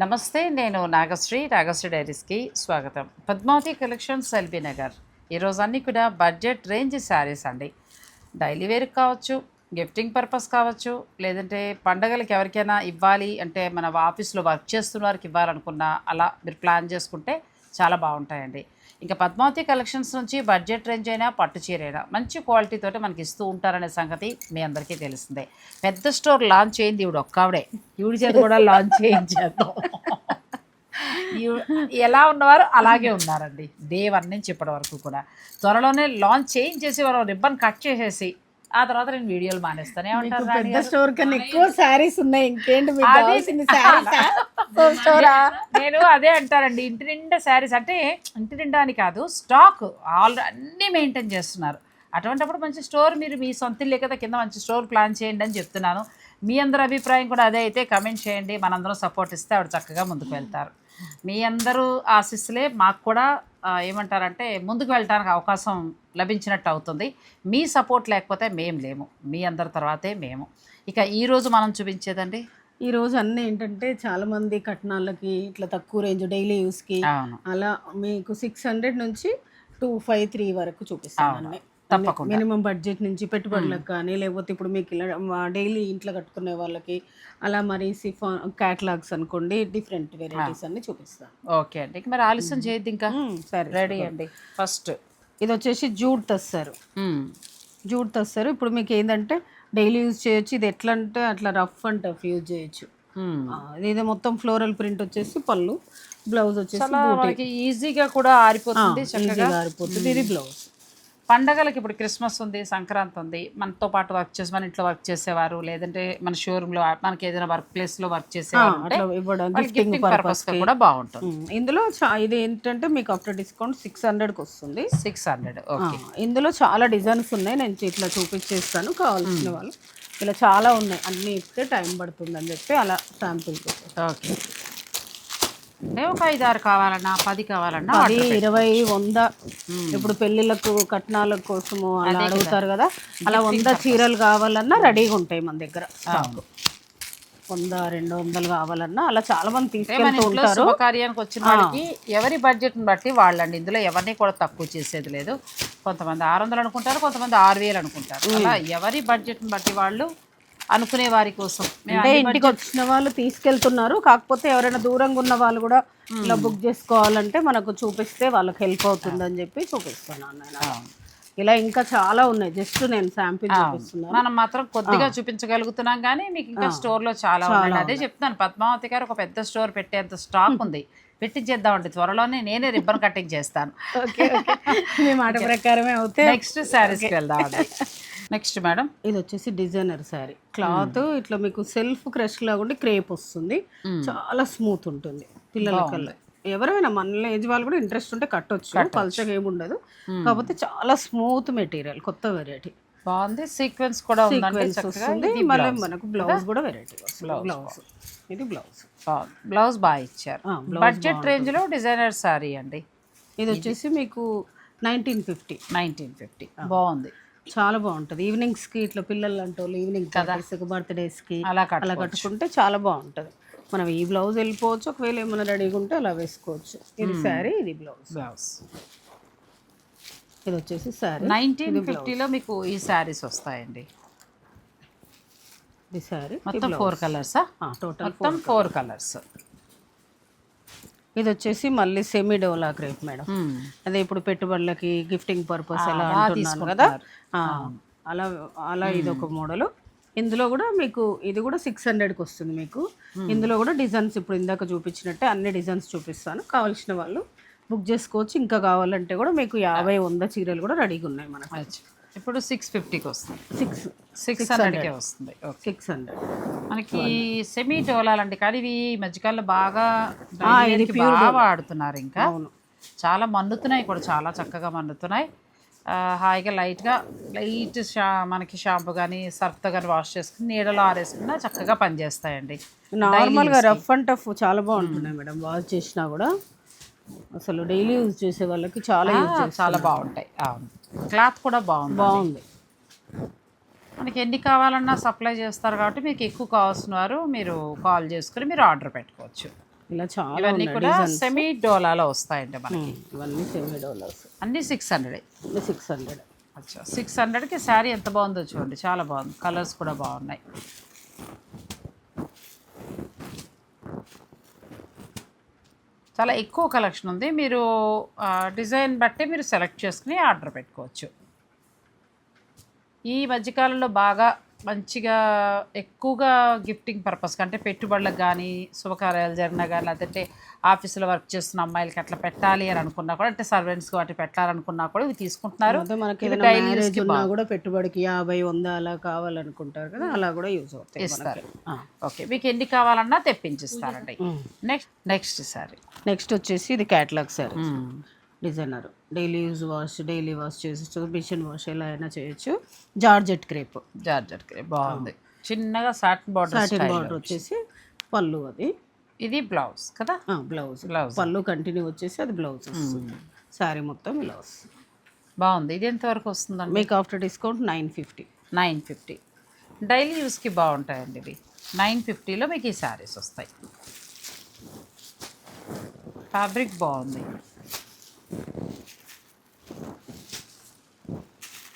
నమస్తే నేను నాగశ్రీ నాగశ్రీ డైరీస్కి స్వాగతం. Padmavathi collections LB Nagar. ఈరోజు అన్నీ కూడా బడ్జెట్ రేంజ్ శారీస్ అండి. డైలీ వేర్కి కావచ్చు గిఫ్టింగ్ పర్పస్ కావచ్చు లేదంటే పండగలకి ఎవరికైనా ఇవ్వాలి అంటే మన ఆఫీస్లో వర్క్ చేస్తున్న వారికి ఇవ్వాలనుకున్నా అలా మీరు ప్లాన్ చేసుకుంటే చాలా బాగుంటాయండి. ఇంకా పద్మావతి కలెక్షన్స్ నుంచి బడ్జెట్ రేంజ్ అయినా పట్టు చీర అయినా మంచి క్వాలిటీతోటి మనకి ఇస్తూ ఉంటారనే సంగతి మీ అందరికీ తెలిసిందే. పెద్ద స్టోర్ లాంచ్ అయింది ఇవిడ ఒక్కవిడే. ఈవిడ చేత కూడా లాంచ్ చేయించేద్దాం. ఎలా ఉన్నవారు అలాగే ఉన్నారండి. డే వన్ నుంచి ఇప్పటి వరకు కూడా. త్వరలోనే లాంచ్ చేయించేసి వారు రిబ్బన్ కట్ చేసేసి ఆ తర్వాత నేను వీడియోలు మానేస్తానే ఉంటాను పెద్ద. స్టోర్ కన్నా ఎక్కువ శారీస్ ఉన్నాయి. ఇంకేంటి మీకు స్టోరా? నేను అదే అంటారండి ఇంటి నిండా శారీస్ అంటే ఇంటి నిండా అని కాదు స్టాక్ ఆల్ అన్నీ మెయింటైన్ చేస్తున్నారు. అటువంటిప్పుడు మంచి స్టోర్ మీరు మీ సొంత ఇల్లే కదా కింద మంచి స్టోర్ ప్లాన్ చేయండి అని చెప్తున్నాను. మీ అందరి అభిప్రాయం కూడా అదే అయితే కమెంట్ చేయండి. మనందరం సపోర్ట్ ఇస్తే ఆవిడ చక్కగా ముందుకు వెళ్తారు. మీ అందరూ ఆశీస్సులే. మాకు కూడా ఏమంటారంటే ముందుకు వెళ్ళడానికి అవకాశం లభించినట్టు అవుతుంది మీ సపోర్ట్ లేకపోతే మేము లేము. మీ అందరి తర్వాతే మేము. ఇక ఈరోజు మనం చూపించేదండి? ఈ రోజు అన్ని ఏంటంటే చాలా మంది కట్నాలకి ఇట్లా తక్కువ రేంజ్ డైలీ యూస్కి అవును. అలా మీకు సిక్స్ హండ్రెడ్ నుంచి టూ ఫైవ్ త్రీ వరకు చూపిస్తాను తప్పకుండా. మినిమం బడ్జెట్ నుంచి పెట్టుబడులకు కానీ లేకపోతే ఇప్పుడు మీకు ఇలా డైలీ ఇంట్లో కట్టుకునే వాళ్ళకి అలా మరి సిఫాన్ క్యాటలాగ్స్ అనుకోండి డిఫరెంట్ వెరైటీస్ అన్ని చూపిస్తాను. ఓకే అండి. మరి ఆలస్యం చేయొద్దు ఇంకా? సరే. రెడీ అండి. ఫస్ట్ ఇది వచ్చేసి జూట్ తెస్తారు జూట్ తెస్తారు ఇప్పుడు మీకు ఏంటంటే డైలీ యూజ్ చేయొచ్చు. ఇది ఎట్లా అంటే అట్లా రఫ్ అండ్ టఫ్ యూజ్ చేయొచ్చు. ఇది మొత్తం ఫ్లోరల్ ప్రింట్ వచ్చేసి పళ్ళు. బ్లౌజ్ వచ్చేసి ఈజీగా కూడా ఆరిపోతుంది చక్కగా. ఈజీగా ఆరిపోతుంది. ఇది బ్లౌజ్. పండగలకి ఇప్పుడు క్రిస్మస్ ఉంది సంక్రాంతి ఉంది. మనతో పాటు వర్క్ చేసి మన ఇంట్లో వర్క్ చేసేవారు లేదంటే మన షోరూంలో మనకి ఏదైనా వర్క్ ప్లేస్లో వర్క్ చేసేవారు కూడా బాగుంటుంది. ఇందులో ఇది ఏంటంటే మీకు ఆఫ్టర్ డిస్కౌంట్ సిక్స్ హండ్రెడ్కి వస్తుంది. సిక్స్ హండ్రెడ్ ఇందులో చాలా డిజైన్స్ ఉన్నాయి. నేను ఇట్లా చూపించేస్తాను. కావాల్సిన వాళ్ళు. ఇలా చాలా ఉన్నాయి. అన్నీ ఇస్తే టైం పడుతుంది అని చెప్పి అలా శాంపుల్ ఓకే ఒక ఐదు ఆరు కావాలన్నా పది కావాలన్నా అది ఇరవై వంద. ఇప్పుడు పెళ్ళిళ్ళకు కట్నాల కోసము అలా అడుగుతారు కదా. అలా వంద చీరలు కావాలన్నా రెడీగా ఉంటాయి మన దగ్గర స్టాక్ వంద రెండు వందలు కావాలన్నా అలా చాలా మంది తీసుకెళ్తూ ఉంటారు. శుభకార్యానికి వచ్చిన వాళ్ళకి ఎవరి బడ్జెట్ని బట్టి వాళ్ళండి. ఇందులో ఎవరిని కూడా తక్కువ చేసేది లేదు. కొంతమంది ఆరు వందలు అనుకుంటారు కొంతమంది ఆరు వేలు అనుకుంటారు. అలా ఎవరి బడ్జెట్ని బట్టి వాళ్ళు అనుకునే వారి కోసం. అంటే ఇంటికి వచ్చిన వాళ్ళు తీసుకెళ్తున్నారు. కాకపోతే ఎవరైనా దూరంగా ఉన్న వాళ్ళు కూడా ఇలా బుక్ చేసుకోవాలంటే మనకు చూపిస్తే వాళ్ళకి హెల్ప్ అవుతుంది అని చెప్పి చూపిస్తున్నాను నేను. ఇలా ఇంకా చాలా ఉన్నాయి. జస్ట్ నేను శాంపిల్ చూపిస్తున్నాను. మనం మాత్రం కొద్దిగా చూపించగలుగుతున్నాం కానీ మీకు ఇంకా స్టోర్లో చాలా ఉన్నాయి. అదే చెప్తున్నాను. పద్మావతి గారు ఒక పెద్ద స్టోర్ పెట్టేంత స్టాక్ ఉంది. పెట్టించేద్దామండి. త్వరలోనే నేనే రిబ్బన్ కటింగ్ చేస్తాను. మీ మాట ప్రకారమే అవుతే నెక్స్ట్ శారీస్కి వెళ్దామండి. నెక్స్ట్ మేడం ఇది వచ్చేసి డిజైనర్ శారీ క్లాత్ ఇట్లా మీకు సెల్ఫ్ క్రష్ లాగా ఉండి క్రేప్ వస్తుంది. చాలా స్మూత్ ఉంటుంది పిల్లలకల్లా ఎవరైనా మన ఏజ్ వాళ్ళు కూడా ఇంట్రెస్ట్ ఉంటే కట్టొచ్చు. పల్చగా ఏమి ఉండదు. కాకపోతే చాలా స్మూత్ మెటీరియల్ కొత్త వెరైటీ బాగుంది. సీక్వెన్స్ కూడా వస్తుంది. ఇది మళ్ళీ. మనకు బ్లౌజ్ కూడా వెరైటీ బ్లౌజ్ ఇది బ్లౌజ్. బ్లౌజ్ బాగా ఇచ్చారు. బడ్జెట్ రేంజ్లో డిజైనర్ సారీ అండి. ఇది వచ్చేసి మీకు నైన్టీన్ ఫిఫ్టీ నైన్టీన్ ఫిఫ్టీ బాగుంది. చాలా బాగుంటుంది. ఈవినింగ్స్కి ఇట్లా పిల్లలు అంటే ఈవినింగ్ పార్టీస్ బర్త్డేస్కి అలా అలా కట్టుకో కట్టుకుంటే చాలా బాగుంటుంది. మనం ఈ బ్లౌజ్ వెళ్ళిపోవచ్చు ఒకవేళ ఏమైనా రెడీగా ఉంటే అలా వేసుకోవచ్చు. ఇది శారీ ఇది బ్లౌజ్. బ్లౌజ్. ఇది వచ్చేసి శారీ నైన్టీన్ ఫిఫ్టీలో మీకు ఈ శారీస్ వస్తాయండి. ఇది శారీ మొత్తం ఫోర్ కలర్సా? టోటల్ మొత్తం ఫోర్ కలర్స్. ఇది వచ్చేసి మళ్ళీ సెమీ డోలా క్రేప్ మేడం అదే ఇప్పుడు పెట్టుబడులకి గిఫ్టింగ్ పర్పస్ ఎలా అంటున్నాను కదా. అలా అలా ఇది ఒక మోడల్. ఇందులో కూడా మీకు ఇది కూడా సిక్స్ హండ్రెడ్కి వస్తుంది మీకు. ఇందులో కూడా డిజైన్స్ ఇప్పుడు ఇందాక చూపించినట్టే అన్ని డిజైన్స్ చూపిస్తాను. కావాల్సిన వాళ్ళు బుక్ చేసుకోవచ్చు. ఇంకా కావాలంటే కూడా మీకు యాభై వంద చీరలు కూడా రెడీగా ఉన్నాయి మనకు. ఇప్పుడు సిక్స్ ఫిఫ్టీకి వస్తుంది. సిక్స్ సిక్స్ హండ్రెడ్కే వస్తుంది. ఓకే సిక్స్ హండ్రెడ్ మనకి సెమీ డోలాలండి కానీ ఇవి ఈ మధ్యకాలంలో బాగా బాగా వాడుతున్నారు ఇంకా. చాలా మన్నుతున్నాయి కూడా చాలా చక్కగా మన్నుతున్నాయి హాయిగా లైట్గా లైట్ షా మనకి షాంపూ కానీ సర్ఫ్తో కానీ వాష్ చేసుకుని నీడలో ఆరేసుకున్నా చక్కగా పనిచేస్తాయండి. నార్మల్గా రఫ్ అండ్ టఫ్ చాలా బాగుంటున్నాయి మేడం. వాష్ చేసినా కూడా. అసలు డైలీ యూజ్ చేసే వాళ్ళకి చాలా చాలా బాగుంటాయి. అవును. క్లాత్ కూడా బాగుంది. బాగుంది. మనకి ఎన్ని కావాలన్నా సప్లై చేస్తారు కాబట్టి మీకు ఎక్కువ కావాల్సిన వారు మీరు కాల్ చేసుకుని మీరు ఆర్డర్ పెట్టుకోవచ్చు. ఇలా చాలా ఇవన్నీ కూడా సెమీ డోలాలో వస్తాయండి మనకి. ఇవన్నీ సెమీ డాలర్స్ అన్నీ సిక్స్ హండ్రెడ్ సిక్స్ హండ్రెడ్ అచ్చా సిక్స్ హండ్రెడ్కి శారీ ఎంత బాగుందో చూడండి చాలా బాగుంది. కలర్స్ కూడా బాగున్నాయి. చాలా ఎక్కువ కలెక్షన్ ఉంది. మీరు డిజైన్ బట్టి మీరు సెలెక్ట్ చేసుకుని ఆర్డర్ పెట్టుకోవచ్చు. ఈ మధ్యకాలంలో బాగా మంచిగా ఎక్కువగా గిఫ్టింగ్ పర్పస్ అంటే పెట్టుబడులకు కానీ శుభకార్యాలు జరిగినా కానీ లేదంటే ఆఫీసులో వర్క్ చేస్తున్న అమ్మాయిలకి అట్లా పెట్టాలి అని అనుకున్నా కూడా అంటే సర్వెంట్స్ వాటి పెట్టాలనుకున్నా కూడా ఇవి తీసుకుంటున్నారు. మనకి కూడా పెట్టుబడికి యాభై వంద అలా కావాలనుకుంటారు కదా అలా కూడా యూజ్ అవుతాయి ఇస్తారు. ఓకే. మీకు ఎన్ని కావాలన్నా తెప్పించిస్తారండి. నెక్స్ట్ నెక్స్ట్ సారీ నెక్స్ట్ వచ్చేసి ఇది catalogue sir. Designer. Daily use wash daily wash చేసి మిషన్ వాష్ ఎలా అయినా చేయొచ్చు. Georgette crepe. జార్జెట్ బాగుంది. చిన్నగా సాటిన్ బార్డర్ సాటిన్ బార్డర్ వచ్చేసి పళ్ళు అది. ఇది బ్లౌజ్ కదా? బ్లౌజ్. Blouse. పళ్ళు కంటిన్యూ వచ్చేసి అది బ్లౌజ్ శారీ మొత్తం ఇలా వస్తుంది బాగుంది. ఇది ఎంత వరకు వస్తుందండి? మీకు after discount nine fifty. Nine fifty. Daily యూస్కి బాగుంటాయండి ఇవి. నైన్ ఫిఫ్టీలో మీకు ఈ శారీస్ వస్తాయి. ఫ్యాబ్రిక్ బాగుంది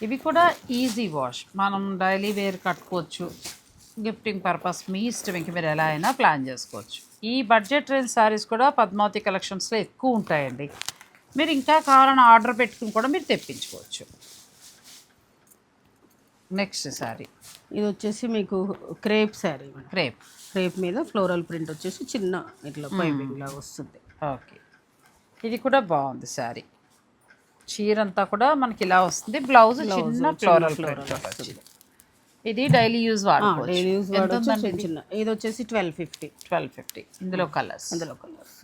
ఇవి కూడా ఈజీ వాష్ మనం డైలీ వేర్ కట్టుకోవచ్చు. గిఫ్టింగ్ పర్పస్ మీ ఇష్టం ఇంక మీరు ఎలా అయినా ప్లాన్ చేసుకోవచ్చు. ఈ బడ్జెట్ రేంజ్ శారీస్ కూడా పద్మావతి కలెక్షన్స్లో ఎక్కువ ఉంటాయండి. మీరు ఇంకా కావాలని ఆర్డర్ పెట్టుకుని కూడా మీరు తెప్పించుకోవచ్చు. నెక్స్ట్ శారీ ఇది వచ్చేసి మీకు క్రేప్ శారీ క్రేప్ క్రేప్ మీద ఫ్లోరల్ ప్రింట్ వచ్చేసి చిన్న ఇట్లా పైపింగ్ లాగా వస్తుంది. ఓకే. ఇది కూడా బాగుంది శారీ. చీర అంతా కూడా మనకి ఇలా వస్తుంది. బ్లౌజ్ చిన్న ఫ్లోరల్ వచ్చింది ఇది డైలీ యూజ్ వాడుకోవచ్చు. చిన్న ఇది? వచ్చేసి ట్వెల్వ్ ఫిఫ్టీ ట్వెల్వ్ ఫిఫ్టీ ఇందులో కలర్స్ అందులో కలర్స్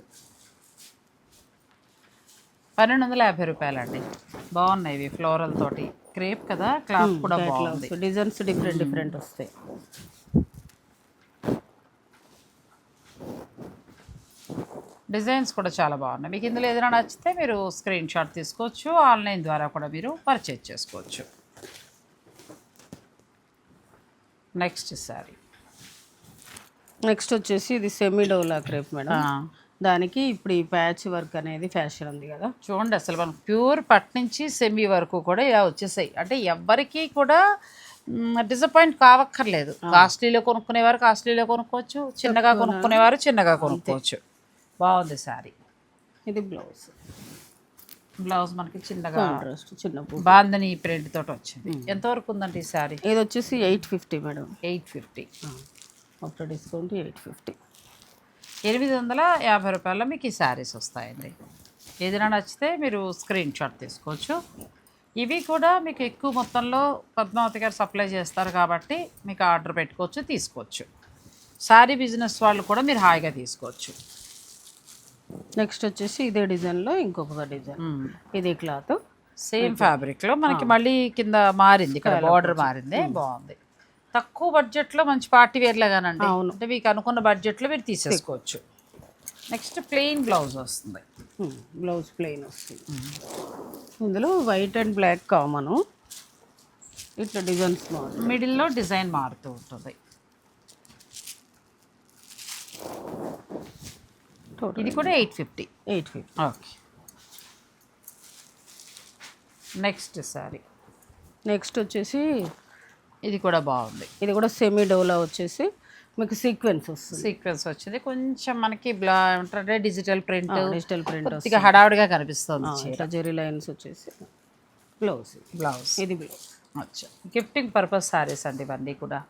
పన్నెండు వందల యాభై రూపాయలండి. బాగున్నాయి ఇవి ఫ్లోరల్ తోటి. క్రేప్ కదా క్లాత్ కూడా బాగుంది. డిజైన్స్ డిఫరెంట్ డిఫరెంట్ వస్తాయి. డిజైన్స్ కూడా చాలా బాగున్నాయి. మీకు ఇందులో ఏదైనా నచ్చితే మీరు స్క్రీన్ షాట్ తీసుకోవచ్చు ఆన్లైన్ ద్వారా కూడా మీరు పర్చేజ్ చేసుకోవచ్చు. నెక్స్ట్ శారీ నెక్స్ట్ వచ్చేసి ఇది సెమీ డోలా క్రేప్ మేడం. దానికి ఇప్పుడు ఈ ప్యాచ్ వర్క్ అనేది ఫ్యాషన్ ఉంది కదా. చూడండి అసలు మనం ప్యూర్ పట్ నుంచి సెమీ వరకు కూడా ఇలా వచ్చేసాయి. అంటే ఎవ్వరికీ కూడా డిసప్పాయింట్ కావక్కర్లేదు. కాస్ట్లీలో కొనుక్కునేవారు కాస్ట్లీలో కొనుక్కోవచ్చు. చిన్నగా కొనుక్కునేవారు చిన్నగా కొనుక్కోవచ్చు. బాగుంది శారీ. ఇది బ్లౌజ్. బ్లౌజ్ మనకి చిన్నగా చిన్న బాందని ప్రింట్ తోటి వచ్చింది. ఎంతవరకు ఉందండి ఈ శారీ? ఇది వచ్చేసి eight fifty madam. Eight fifty. After discount eight fifty. ఎనిమిది వందల యాభై రూపాయల్లో మీకు ఈ శారీస్ వస్తాయండి. ఏదైనా నచ్చితే మీరు స్క్రీన్ షాట్ తీసుకోవచ్చు. ఇవి కూడా మీకు ఎక్కువ మొత్తంలో పద్మావతి గారు సప్లై చేస్తారు కాబట్టి మీకు ఆర్డర్ పెట్టుకోవచ్చు తీసుకోవచ్చు. శారీ బిజినెస్ వాళ్ళు కూడా మీరు హాయిగా తీసుకోవచ్చు. నెక్స్ట్ వచ్చేసి ఇదే డిజైన్లో ఇంకొక డిజైన్. ఇది క్లాత్. సేమ్ ఫ్యాబ్రిక్లో మనకి మళ్ళీ కింద మారింది ఇక్కడ బార్డర్ మారింది. బాగుంది. తక్కువ బడ్జెట్లో మంచి పార్టీ వేర్లాగానండి అవును. అంటే మీకు అనుకున్న బడ్జెట్లో మీరు తీసేసుకోవచ్చు. నెక్స్ట్ ప్లెయిన్ బ్లౌజ్ వస్తుంది. బ్లౌజ్ ప్లెయిన్ వస్తుంది. ఇందులో వైట్ అండ్ బ్లాక్ కామను. ఇట్లా డిజైన్స్ మిడిల్లో డిజైన్ మారుతూ ఉంటుంది. ఇది కూడా eight fifty. Eight fifty. Okay. Next sari. Next వచ్చేసి ఇది కూడా బాగుంది. ఇది కూడా సెమీ డోలా వచ్చేసి మీకు సీక్వెన్స్ వస్తుంది. సీక్వెన్స్ వచ్చింది. కొంచెం మనకి బ్లా ఏమంటారంటే డిజిటల్ ప్రింట్ డిజిటల్ ప్రింట్ కొద్దిగా హడావుడిగా కనిపిస్తుంది జెరీ లైన్స్ వచ్చేసి బ్లౌజ్ బ్లౌజ్ ఇది బ్లౌజ్ అచ్చా. గిఫ్టింగ్ పర్పస్ సారీస్ అండి ఇవన్నీ కూడా.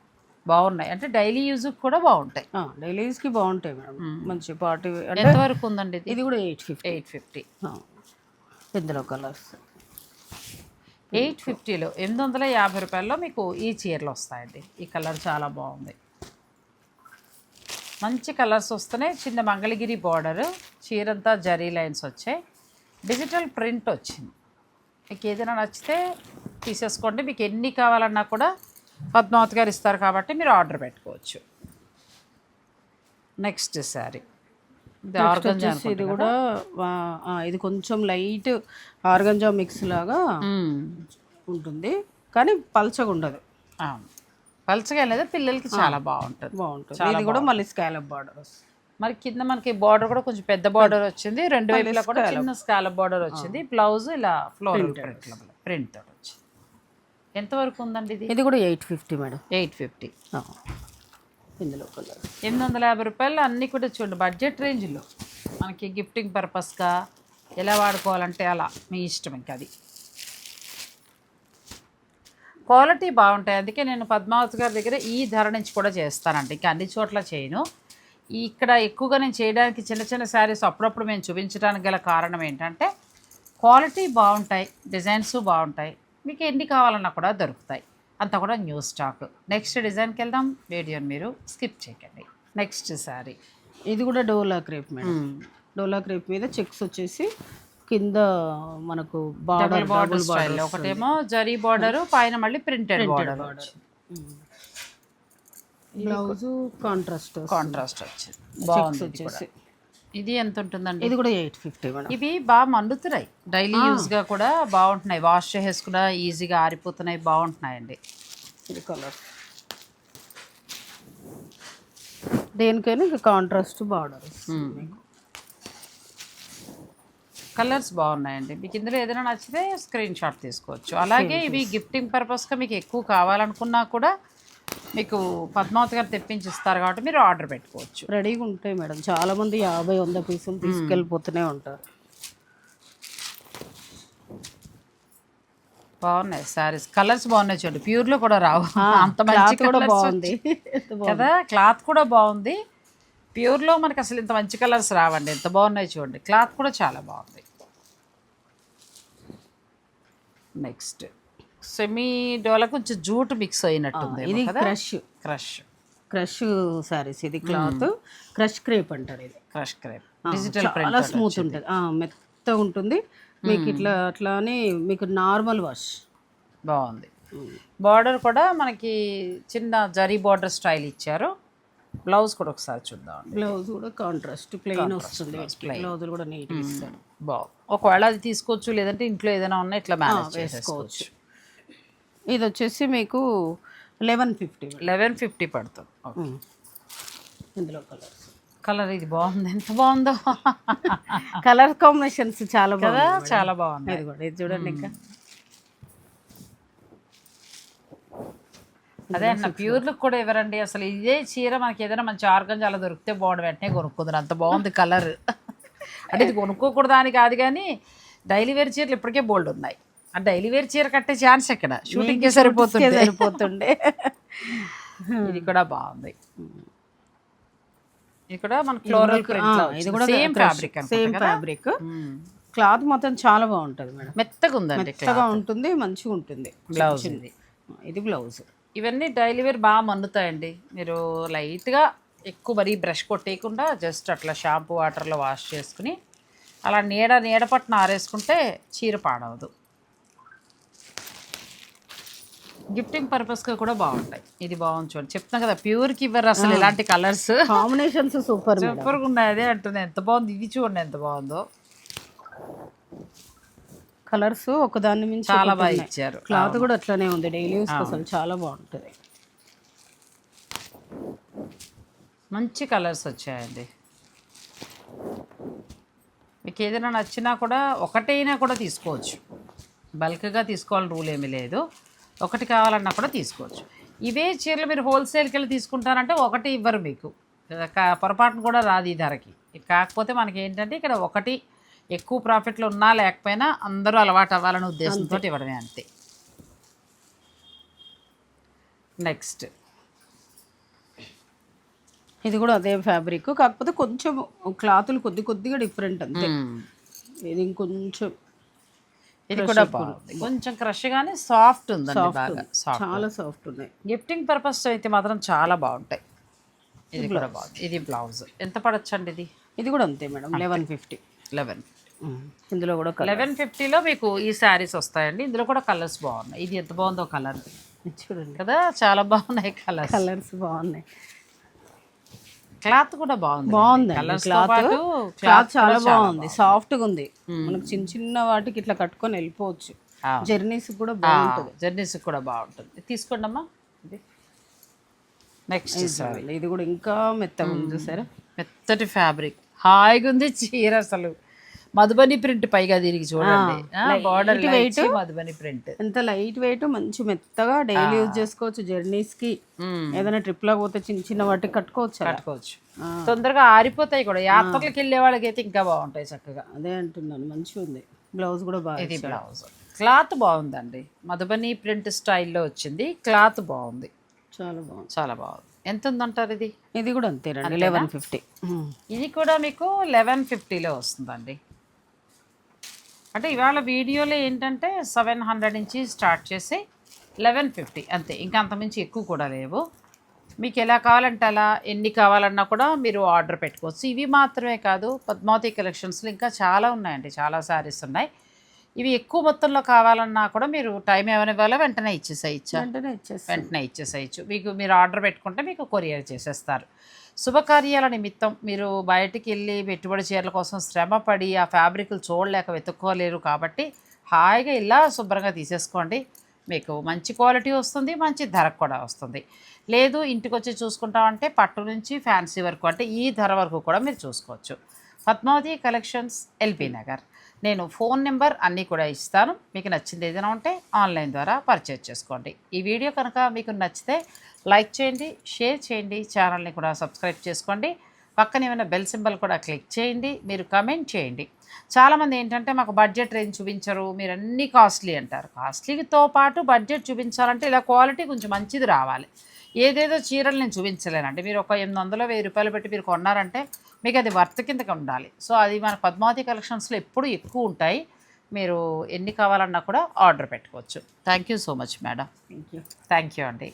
బాగున్నాయి. అంటే డైలీ యూజ్ కూడా బాగుంటాయి. డైలీ యూస్కి బాగుంటాయి మేడం. మంచి పార్టీ అంటే ఎంతవరకు ఉందండి ఇది? ఇది కూడా ఎయిట్ ఫిఫ్టీ. Eight fifty. ఇందులో కలర్స్. ఎయిట్ ఫిఫ్టీలో ఎనిమిది వందల యాభై రూపాయల్లో మీకు ఈ చీరలు వస్తాయండి. ఈ కలర్ చాలా బాగుంది. మంచి కలర్స్ వస్తున్నాయి. చిన్న మంగళగిరి బార్డర్ చీరంతా జరీ లైన్స్ వచ్చాయి. డిజిటల్ ప్రింట్ వచ్చింది. మీకు ఏదైనా నచ్చితే తీసేసుకోండి. మీకు ఎన్ని కావాలన్నా కూడా పద్మావతి గారు ఇస్తారు కాబట్టి మీరు ఆర్డర్ పెట్టుకోవచ్చు. నెక్స్ట్ శారీ ఇది కూడా ఇది కొంచెం లైట్ ఆర్గంజా మిక్స్ లాగా ఉంటుంది. కానీ పల్చగా ఉండదు. పలచగా లేదా పిల్లలకి చాలా బాగుంటుంది. బాగుంటుంది. ఇది కూడా మళ్ళీ స్కాలప్ బార్డర్ మరి కింద మనకి బార్డర్ కూడా కొంచెం పెద్ద బార్డర్ వచ్చింది. రెండు వైపులా కూడా చిన్న స్కాలప్ బార్డర్ వచ్చింది. బ్లౌజ్ ఇలా ప్రింట్ ప్రింట్ తోటి వచ్చింది. ఎంతవరకు ఉందండి ఇది? ఇది కూడా eight fifty madam. Eight fifty. ఇందులో కలర్ ఎనిమిది వందల యాభై రూపాయలు అన్నీ కూడా చూడండి బడ్జెట్ రేంజ్లో. మనకి గిఫ్టింగ్ పర్పస్గా ఎలా వాడుకోవాలంటే అలా మీ ఇష్టం ఇంకా అది. క్వాలిటీ బాగుంటాయి అందుకే నేను పద్మావతి గారి దగ్గర ఈ ధర నుంచి కూడా చేస్తానండి ఇంకా అన్ని చోట్ల చేయను. ఇక్కడ ఎక్కువగా నేను చేయడానికి చిన్న చిన్న శారీస్ అప్పుడప్పుడు మేము చూపించడానికి గల కారణం ఏంటంటే క్వాలిటీ బాగుంటాయి డిజైన్స్ బాగుంటాయి మీకు ఎన్ని కావాలన్నా కూడా దొరుకుతాయి. అంతా కూడా న్యూ స్టాక్. నెక్స్ట్ డిజైన్కి వెళ్దాం. వీడియోని మీరు స్కిప్ చేయకండి. నెక్స్ట్ శారీ. ఇది కూడా డోలా క్రేప్ మేడం. డోలా క్రేప్ మీద చెక్స్ వచ్చేసి కింద మనకు బార్డర్ బార్డర్ స్టైల్ ఒకటేమో జరీ బార్డర్ పైన మళ్ళీ printed border blouse contrast contrast వచ్చింది. బాగుంది వచ్చేసి. ఇది ఎంత ఉంటుందండి ఇది కూడా ఎయిట్ ఫిఫ్టీ మేడం. ఇవి బాగా మండుతున్నాయి. డైలీ యూస్గా కూడా బాగుంటున్నాయి. వాష్ చేసేసుకున్నా ఈజీగా ఆరిపోతున్నాయి బాగుంటున్నాయండి. ఇది కలర్. దేనికైనా ఇక కాంట్రాస్ట్ బార్డర్ కలర్స్ బాగున్నాయండి. మీకు ఇందులో ఏదైనా నచ్చితే స్క్రీన్ షాట్ తీసుకోవచ్చు. అలాగే ఇవి గిఫ్టింగ్ పర్పస్గా మీకు ఎక్కువ కావాలనుకున్నా కూడా మీకు పద్మావతి గారు తెప్పించిస్తారు కాబట్టి మీరు ఆర్డర్ పెట్టుకోవచ్చు. రెడీగా ఉంటాయి మేడం. చాలా మంది యాభై వంద పీసులు తీసుకెళ్ళిపోతూనే ఉంటారు. బాగున్నాయి సారీస్ కలర్స్ బాగున్నాయి చూడండి. ప్యూర్లో కూడా రావు. అంత మంచి కూడా బాగుంది. కదా క్లాత్ కూడా బాగుంది. ప్యూర్లో మనకి అసలు ఇంత మంచి కలర్స్ రావండి. ఎంత బాగున్నాయి చూడండి. క్లాత్ కూడా చాలా బాగుంది. నెక్స్ట్ సెమీ డోలా కొంచెం జూట్ మిక్స్ అయినట్టుంది ఇది క్రష్. క్రష్. క్రష్ సారీస్ ఇది క్లాత్. క్రష్ క్రేప్ అంటారు ఇది. Crush crepe. డిజిటల్ చాలా స్మూత్ ఉంటుంది. మెత్త ఉంటుంది. మీకు ఇట్లా అట్లా అని మీకు నార్మల్ వాష్ బాగుంది. బార్డర్ కూడా మనకి చిన్న జరీ బార్డర్ స్టైల్ ఇచ్చారు. బ్లౌజ్ కూడా ఒకసారి చూద్దాం. బ్లౌజ్ కూడా కాంట్రాస్ట్ ప్లెయిన్ వస్తుంది. బ్లౌజ్ కూడా నీట్ ఇస్తారు. బాగుంది. ఒకవేళ అది తీసుకోవచ్చు లేదంటే ఇంట్లో ఏదైనా ఉన్నా ఇట్లా మేనేజ్ చేసుకోవచ్చు ఇది వచ్చేసి మీకు లెవెన్ ఫిఫ్టీ లెవెన్ ఫిఫ్టీ పడుతుంది. ఇందులో కలర్స్ కలర్ ఇది బాగుంది. ఎంత బాగుందో. కలర్ కాంబినేషన్స్ చాలా కదా బాగుంది చాలా బాగుంది ఇది కూడా. ఇది చూడండి ఇంకా. అదే అన్న ప్యూర్ లుక్ కూడా ఇవ్వరండి. అసలు ఇదే చీర మనకి ఏదైనా మంచి ఆర్గంజాల అలా దొరికితే బాగుండు. వెంటనే కొనుక్కుందరు. అంత బాగుంది కలర్ అంటే ఇది కొనుక్కోకూడదు అని కాదు కానీ డైలీ వేర్ చీరలు ఇప్పటికే బోల్డ్ ఉన్నాయి. డైలీ వేర్ చీర కట్టే ఛాన్స్ ఎక్కడ? షూటింగ్కే సరిపోతుంది సరిపోతుండే. ఇది కూడా బాగుంది. ఇది కూడా మన ఫ్లోరల్ ఇది కూడా same fabric same fabric cloth మొత్తం చాలా బాగుంటుంది మేడం. మెత్తగా ఉందండి మెత్తగా ఉంటుంది మంచిగా ఉంటుంది. బ్లౌజ్ ఇది. ఇది బ్లౌజ్ ఇవన్నీ డైలీ వేర్ బాగా మన్నుతాయండి మీరు లైట్గా ఎక్కువ మరీ బ్రష్ కొట్టేయకుండా జస్ట్ అట్లా షాంపూ వాటర్లో వాష్ చేసుకుని అలా నీడ నీడ పట్టున ఆరేసుకుంటే చీర పాడవదు. గిఫ్టింగ్ పర్పస్గా కూడా బాగుంటాయి. ఇది బాగుంది చూడండి చెప్తున్నా కదా ప్యూర్కి ఇవ్వరు అసలు ఇలాంటి కలర్స్ కాంబినేషన్స్ సూపర్ సూపర్గా ఉన్నాయి అదే అంటుంది. ఎంత బాగుంది ఇది చూడండి ఎంత బాగుందో. కలర్స్ ఒకదాని మించి చాలా బాగా. ఇచ్చారు. క్లాత్ కూడా అట్లనే ఉంది. డైలీ యూస్ అసలు చాలా బాగుంటుంది. మంచి కలర్స్ వచ్చాయండి. మీకు ఏదైనా నచ్చినా కూడా ఒకటైనా కూడా తీసుకోవచ్చు. బల్క్గా తీసుకోవాలని రూల్ ఏమీ లేదు. ఒకటి కావాలన్నా కూడా తీసుకోవచ్చు. ఇవే చీరలు మీరు హోల్సేల్కి వెళ్ళి తీసుకుంటారంటే ఒకటి ఇవ్వరు మీకు. పొరపాటున కూడా రాదు ఈ ధరకి. కాకపోతే మనకి ఏంటంటే ఇక్కడ ఒకటి ఎక్కువ ప్రాఫిట్లు ఉన్నా లేకపోయినా అందరూ అలవాటు అవ్వాలనే ఉద్దేశంతో ఇవ్వడమే అంతే. నెక్స్ట్. ఇది కూడా అదే ఫ్యాబ్రిక్. కాకపోతే కొంచెం క్లాతులు కొద్ది కొద్దిగా డిఫరెంట్ అంతే. ఇది ఇంకొంచెం ఇది కూడా కొంచెం క్రష్ గానీ సాఫ్ట్ ఉందండి బాగా. చాలా సాఫ్ట్ ఉన్నాయి గిఫ్టింగ్ పర్పస్ అయితే మాత్రం చాలా బాగుంటాయి. ఇది కూడా బాగుంది. ఇది బ్లౌజ్ ఎంత పడొచ్చండి ఇది? ఇది కూడా అంతే మేడం. లెవెన్ ఫిఫ్టీ లెవెన్ ఇందులో కూడా లెవెన్ ఫిఫ్టీలో మీకు ఈ శారీస్ వస్తాయండి. ఇందులో కూడా కలర్స్ బాగున్నాయి. ఇది ఎంత బాగుందో కలర్ చూడండి. కదా? చాలా బాగున్నాయి కలర్స్ కలర్స్ బాగున్నాయి. క్లాత్ కూడా బాగుంది బాగుంది క్లాత్ క్లాత్ చాలా బాగుంది. సాఫ్ట్గా ఉంది. మనకు చిన్న చిన్న వాటికి ఇట్లా కట్టుకొని వెళ్ళిపోవచ్చు. జర్నీస్ కూడా బాగుంటుంది. జర్నీస్ కూడా బాగుంటుంది. తీసుకోండి అమ్మా. ఇది. నెక్స్ట్ ఇది కూడా ఇంకా మెత్తగా ఉంది సరే మెత్తటి ఫ్యాబ్రిక్ హాయిగా ఉంది చీర అసలు. మధుబని ప్రింట్ పైగా దీనికి చూడండి. Border weight. మధుబని ప్రింట్. ఎంత లైట్ వెయిట్ మంచి మెత్తగా డైలీ యూజ్ చేసుకోవచ్చు జర్నీస్కి ఏదైనా ట్రిప్లో పోతే చిన్న చిన్న వాటికి కట్టుకోవచ్చు. కట్టుకోవచ్చు. తొందరగా ఆరిపోతాయి కూడా. యాత్రలకు వెళ్ళే వాళ్ళకి అయితే ఇంకా బాగుంటాయి చక్కగా. అదే అంటున్నాను మంచిగా ఉంది. బ్లౌజ్ కూడా బాగా ఇది బ్లౌజ్ క్లాత్ బాగుందండి. మధుబని ప్రింట్ స్టైల్లో వచ్చింది. క్లాత్ బాగుంది. చాలా బాగుంది. చాలా బాగుంది. ఎంత ఉందంటారు ఇది? ఇది కూడా అంతేనండి లెవెన్ ఫిఫ్టీ ఇది కూడా మీకు లెవెన్ ఫిఫ్టీలో వస్తుందండి. అంటే ఇవాళ వీడియోలో ఏంటంటే సెవెన్ హండ్రెడ్ నుంచి స్టార్ట్ చేసి లెవెన్ ఫిఫ్టీ అంతే. ఇంకా అంతమించి ఎక్కువ కూడా లేవు. మీకు ఎలా కావాలంటే అలా ఎన్ని కావాలన్నా కూడా మీరు ఆర్డర్ పెట్టుకోవచ్చు. ఇవి మాత్రమే కాదు పద్మావతి కలెక్షన్స్లో ఇంకా చాలా ఉన్నాయండి. చాలా శారీస్ ఉన్నాయి. ఇవి ఎక్కువ మొత్తంలో కావాలన్నా కూడా మీరు టైం ఏమైనా ఇవ్వాలో వెంటనే ఇచ్చేసేయచ్చా. వెంటనే ఇచ్చేస్తాను వెంటనే ఇచ్చేసేయచ్చు. మీకు మీరు ఆర్డర్ పెట్టుకుంటే మీకు కొరియర్ చేసేస్తారు. శుభకార్యాల నిమిత్తం మీరు బయటికి వెళ్ళి పెట్టుబడి చీరల కోసం శ్రమ పడి ఆ ఫ్యాబ్రిక్లు చూడలేక వెతుక్కోలేరు కాబట్టి హాయిగా ఇలా శుభ్రంగా తీసేసుకోండి. మీకు మంచి క్వాలిటీ వస్తుంది మంచి ధర కూడా వస్తుంది. లేదు ఇంటికి వచ్చి చూసుకుంటామంటే పట్టు నుంచి ఫ్యాన్సీ వరకు అంటే ఈ ధర వరకు కూడా మీరు చూసుకోవచ్చు. Padmavati collections LB Nagar. నేను ఫోన్ నెంబర్ అన్నీ కూడా ఇస్తాను. మీకు నచ్చింది ఏదైనా ఉంటే ఆన్లైన్ ద్వారా పర్చేజ్ చేసుకోండి. ఈ వీడియో కనుక మీకు నచ్చితే లైక్ చేయండి షేర్ చేయండి ఛానల్ని కూడా సబ్స్క్రైబ్ చేసుకోండి. పక్కన ఏమైనా బెల్ సింబల్ కూడా క్లిక్ చేయండి మీరు కమెంట్ చేయండి. చాలామంది ఏంటంటే మాకు బడ్జెట్ రేంజ్ చూపించరు మీరు అన్నీ కాస్ట్లీ అంటారు. కాస్ట్లీతో పాటు బడ్జెట్ చూపించాలంటే ఇలా క్వాలిటీ కొంచెం మంచిది రావాలి. ఏదేదో చీరలు నేను చూపించలేనండి మీరు ఒక ఎనిమిది వందలు వెయ్యి రూపాయలు పెట్టి మీరు కొన్నారంటే మీకు అది వర్త్ కిందకి ఉండాలి. సో అది మన పద్మావతి కలెక్షన్స్లో ఎప్పుడు ఎక్కువ ఉంటాయి. మీరు ఎన్ని కావాలన్నా కూడా ఆర్డర్ పెట్టుకోవచ్చు. Thank you so much madam. Thank you. Thank you అండి.